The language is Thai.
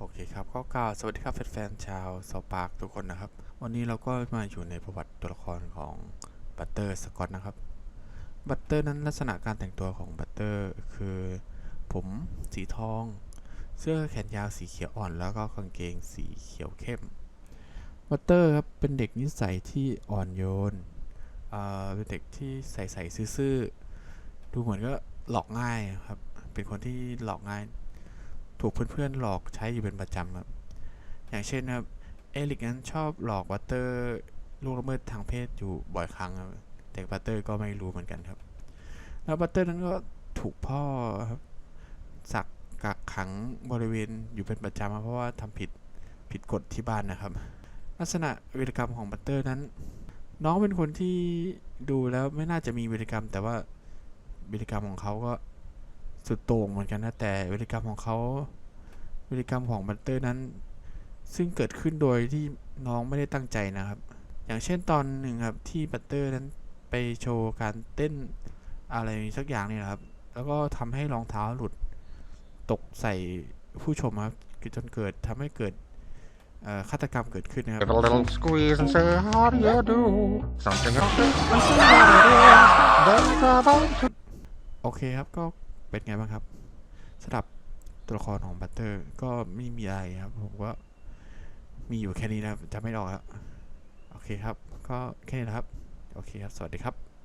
โอเคครับก็กล่าวสวัสดีครับแฟนๆชาวเซาปาร์กทุกคนนะครับ วันนี้เราก็มาอยู่ในประวัติตัวละครของบัตเตอร์สกอตนะครับบัตเตอร์นั้นลักษณะการแต่งตัวของบัตเตอร์คือ ผมสีทอง เสื้อแขนยาวสีเขียวอ่อน แล้วก็กางเกงสีเขียวเข้มบัตเตอร์ครับเป็นเด็กนิสัยที่อ่อนโยนเป็นเด็กที่ใส่ๆซื่อๆดูเหมือนก็หลอกง่ายครับเป็นคนที่หลอกง่าย ถูกเพื่อนๆหลอกใช้อยู่เป็นประจำครับอย่างเช่นนะครับเอลิกนั้นชอบหลอกบัตเตอร์ล่วงละเมิดทางเพศอยู่บ่อยครั้งครับแต่บัตเตอร์ก็ไม่รู้เหมือนกันครับ แล้วบัตเตอร์นั้นก็ถูกพ่อครับสักกักขังบริเวณอยู่เป็นประจำเพราะว่าทำผิดผิดกฎที่บ้านนะครับ ลักษณะวีรกรรมของบัตเตอร์นั้น น้องเป็นคนที่ดูแล้วไม่น่าจะมีวีรกรรม แต่ว่าวีรกรรมของเขาก็ สุดโต่งเหมือนกันนะ แต่วีรกรรมของเขาวีรกรรมของบัตเตอร์นั้น ซึ่งเกิดขึ้นโดยที่น้องไม่ได้ตั้งใจนะครับ อย่างเช่นตอนหนึ่งครับที่บัตเตอร์นั้นไปโชว์การเต้นอะไรสักอย่างนี่นะครับ แล้วก็ทำให้รองเท้าหลุดตกใส่ผู้ชมครับจนเกิดทำให้เกิดเอ่อฆาตกรรมเกิดขึ้นนะครับ Give a little squeeze and say, how do you do? Something else. That's about to โอเคครับก็ เป็นไงบ้างครับสำหรับตัวละครของบัตเตอร์ก็ไม่มีอะไรครับ ผมก็มีอยู่แค่นี้นะครับจะไม่ออกแล้ว โอเคครับ ก็แค่นี้นะครับ โอเคครับ สวัสดีครับ